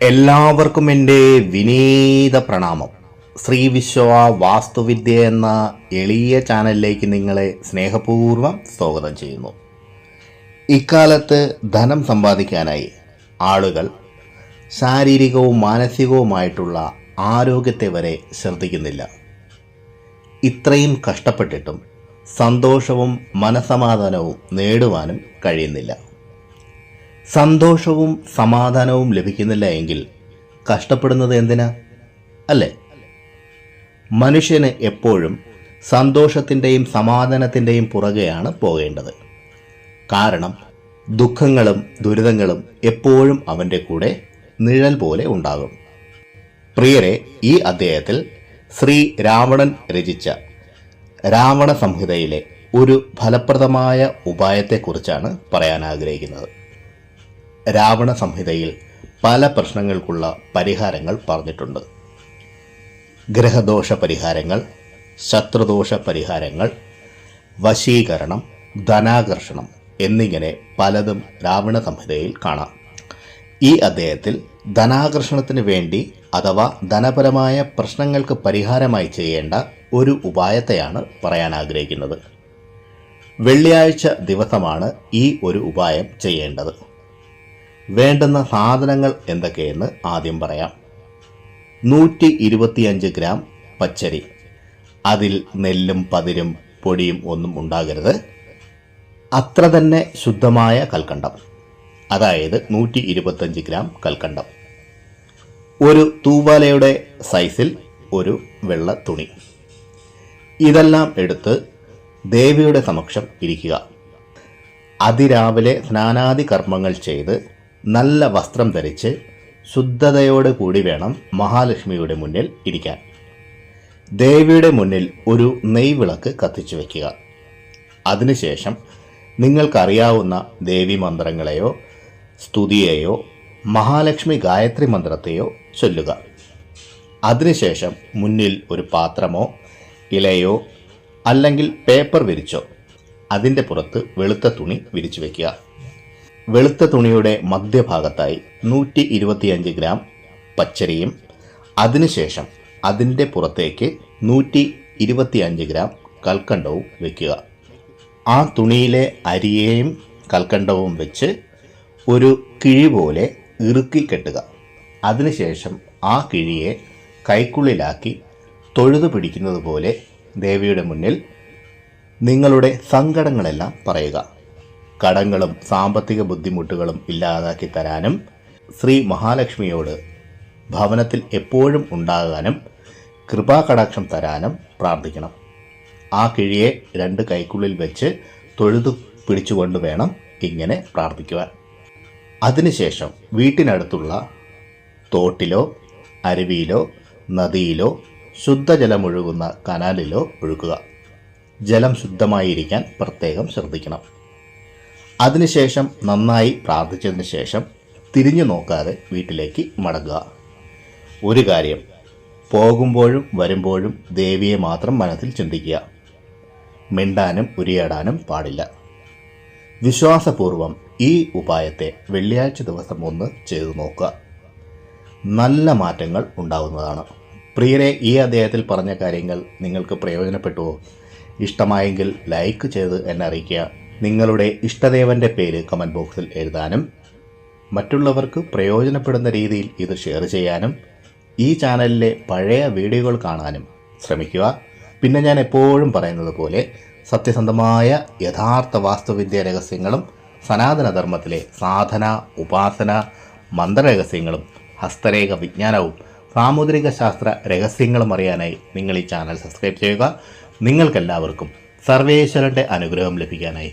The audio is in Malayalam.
എല്ലാവർക്കും എന്റെ വിനീത പ്രണാമം. ശ്രീ വിശ്വ വാസ്തുവിദ്യ എന്ന എളിയ ചാനലിലേക്ക് നിങ്ങളെ സ്നേഹപൂർവം സ്വാഗതം ചെയ്യുന്നു. ഇക്കാലത്ത് ധനം സമ്പാദിക്കാനായി ആളുകൾ ശാരീരികവും മാനസികവുമായിട്ടുള്ള ആരോഗ്യത്തെ വരെ ശ്രദ്ധിക്കുന്നില്ല. ഇത്രയും കഷ്ടപ്പെട്ടിട്ടും സന്തോഷവും മനസമാധാനവും നേടുവാനും കഴിയുന്നില്ല. സന്തോഷവും സമാധാനവും ലഭിക്കുന്നില്ല എങ്കിൽ കഷ്ടപ്പെടുന്നത് എന്തിനാ? അല്ലേ? മനുഷ്യന് എപ്പോഴും സന്തോഷത്തിന്റെയും സമാധാനത്തിന്റെയും പുറകെയാണ് പോകേണ്ടത്. കാരണം ദുഃഖങ്ങളും ദുരിതങ്ങളും എപ്പോഴും അവന്റെ കൂടെ നിഴൽ പോലെ ഉണ്ടാകും. പ്രിയരെ ഈ അദ്ദേഹത്തിൽ ശ്രീ രാവണൻ രചിച്ച രാവണ സംഹിതയിലെ ഒരു ഫലപ്രദമായ ഉപായത്തെക്കുറിച്ചാണ് പറയാൻ ആഗ്രഹിക്കുന്നത് രാവണ സംഹിതയിൽ പല പ്രശ്നങ്ങൾക്കുള്ള പരിഹാരങ്ങൾ പറഞ്ഞിട്ടുണ്ട്. ഗ്രഹദോഷ പരിഹാരങ്ങൾ ശത്രുദോഷ പരിഹാരങ്ങൾ വശീകരണം ധനാകർഷണം എന്നിങ്ങനെ പലതും രാവണ സംഹിതയിൽ കാണാം. ഈ അദ്ദേഹത്തിൽ ധനാകർഷണത്തിന് വേണ്ടി അഥവാ ധനപരമായ പ്രശ്നങ്ങൾക്ക് പരിഹാരമായി ചെയ്യേണ്ട ഒരു ഉപായത്തെയാണ് പറയാൻ ആഗ്രഹിക്കുന്നത്. വെള്ളിയാഴ്ച ദിവസമാണ് ഈ ഒരു ഉപായം ചെയ്യേണ്ടത്. വേണ്ടുന്ന സാധനങ്ങൾ എന്തൊക്കെയെന്ന് ആദ്യം പറയാം. നൂറ്റി ഇരുപത്തിയഞ്ച് ഗ്രാം പച്ചരി. അതിൽ നെല്ലും പതിരും പൊടിയും ഒന്നും ഉണ്ടാകരുത്. അത്ര തന്നെ ശുദ്ധമായ കൽക്കണ്ടം. അതായത് നൂറ്റി ഇരുപത്തഞ്ച് ഗ്രാം കൽക്കണ്ടം. ഒരു തൂവാലയുടെ സൈസിൽ ഒരു വെള്ള തുണി. ഇതെല്ലാം എടുത്ത് ദേവിയുടെ സമക്ഷം ഇരിക്കുക. അതിരാവിലെ സ്നാനാദി കർമ്മങ്ങൾ ചെയ്ത് നല്ല വസ്ത്രം ധരിച്ച് ശുദ്ധതയോട് കൂടി വേണം മഹാലക്ഷ്മിയുടെ മുന്നിൽ ഇരിക്കാൻ. ദേവിയുടെ മുന്നിൽ ഒരു നെയ്വിളക്ക് കത്തിച്ചു വയ്ക്കുക അതിനുശേഷം നിങ്ങൾക്കറിയാവുന്ന ദേവി മന്ത്രങ്ങളെയോ സ്തുതിയെയോ മഹാലക്ഷ്മി ഗായത്രി മന്ത്രത്തെയോ ചൊല്ലുക. അതിനുശേഷം മുന്നിൽ ഒരു പാത്രമോ ഇലയോ അല്ലെങ്കിൽ പേപ്പർ വിരിച്ചോ അതിന്റെ പുറത്ത് വെളുത്ത തുണി വിരിച്ചു വയ്ക്കുക വെളുത്ത തുണിയുടെ മധ്യഭാഗത്തായി നൂറ്റി ഇരുപത്തിയഞ്ച് ഗ്രാം പച്ചരിയും അതിനുശേഷം അതിന്റെ പുറത്തേക്ക് നൂറ്റി ഇരുപത്തിയഞ്ച് ഗ്രാം കൽക്കണ്ടവും വയ്ക്കുക ആ തുണിയിലെ അരിയെയും കൽക്കണ്ടവും വെച്ച് ഒരു കിഴി പോലെ ഇറുക്കി കെട്ടുക. അതിനുശേഷം ആ കിഴിയെ കൈക്കുള്ളിലാക്കി തൊഴുതു പിടിക്കുന്നത് പോലെ ദേവിയുടെ മുന്നിൽ നിങ്ങളുടെ സങ്കടങ്ങളെല്ലാം പറയുക. കടങ്ങളും സാമ്പത്തിക ബുദ്ധിമുട്ടുകളും ഇല്ലാതാക്കി തരാനും ശ്രീ മഹാലക്ഷ്മിയോട് ഭവനത്തിൽ എപ്പോഴും ഉണ്ടാകാനും കൃപാകടാക്ഷം തരാനും പ്രാർത്ഥിക്കണം. ആ കിഴിയെ രണ്ട് കൈക്കുള്ളിൽ വെച്ച് തൊഴുതു പിടിച്ചുകൊണ്ട് വേണം ഇങ്ങനെ പ്രാർത്ഥിക്കുവാൻ. അതിനുശേഷം വീട്ടിനടുത്തുള്ള തോട്ടിലോ അരുവിയിലോ നദിയിലോ ശുദ്ധജലമൊഴുകുന്ന കനാലിലോ ഒഴുകുക ജലം ശുദ്ധമായിരിക്കാൻ പ്രത്യേകം ശ്രദ്ധിക്കണം. അതിനുശേഷം നന്നായി പ്രാർത്ഥിച്ചതിന് ശേഷം തിരിഞ്ഞു നോക്കാതെ വീട്ടിലേക്ക് മടങ്ങുക. ഒരു കാര്യം പോകുമ്പോഴും വരുമ്പോഴും ദേവിയെ മാത്രം മനസ്സിൽ ചിന്തിക്കുക. മിണ്ടാനും ഉരിയാടാനും പാടില്ല. വിശ്വാസപൂർവം ഈ ഉപായത്തെ വെള്ളിയാഴ്ച ദിവസം ഒന്ന് ചെയ്തു നോക്കുക. നല്ല മാറ്റങ്ങൾ ഉണ്ടാകുന്നതാണ് പ്രിയരെ ഈ അദ്ദേഹത്തിൽ പറഞ്ഞ കാര്യങ്ങൾ നിങ്ങൾക്ക് പ്രയോജനപ്പെട്ടുവോ? ഇഷ്ടമായെങ്കിൽ ലൈക്ക് ചെയ്ത് എന്നെ അറിയിക്കുക. നിങ്ങളുടെ ഇഷ്ടദേവന്റെ പേര് കമന്റ് ബോക്സിൽ എഴുതാനും മറ്റുള്ളവർക്ക് പ്രയോജനപ്പെടുന്ന രീതിയിൽ ഇത് ഷെയർ ചെയ്യാനും ഈ ചാനലിലെ പഴയ വീഡിയോകൾ കാണാനും ശ്രമിക്കുക. പിന്നെ ഞാൻ എപ്പോഴും പറയുന്നത് പോലെ സത്യസന്ധമായ യഥാർത്ഥ വാസ്തുവിദ്യ രഹസ്യങ്ങളും സനാതനധർമ്മത്തിലെ സാധന ഉപാസന മന്ത്രരഹസ്യങ്ങളും ഹസ്തരേഖ വിജ്ഞാനവും സാമുദ്രിക ശാസ്ത്ര രഹസ്യങ്ങളും അറിയാനായി നിങ്ങൾ ഈ ചാനൽ സബ്സ്ക്രൈബ് ചെയ്യുക. നിങ്ങൾക്കെല്ലാവർക്കും സർവേശ്വരന്റെ അനുഗ്രഹം ലഭിക്കാനായി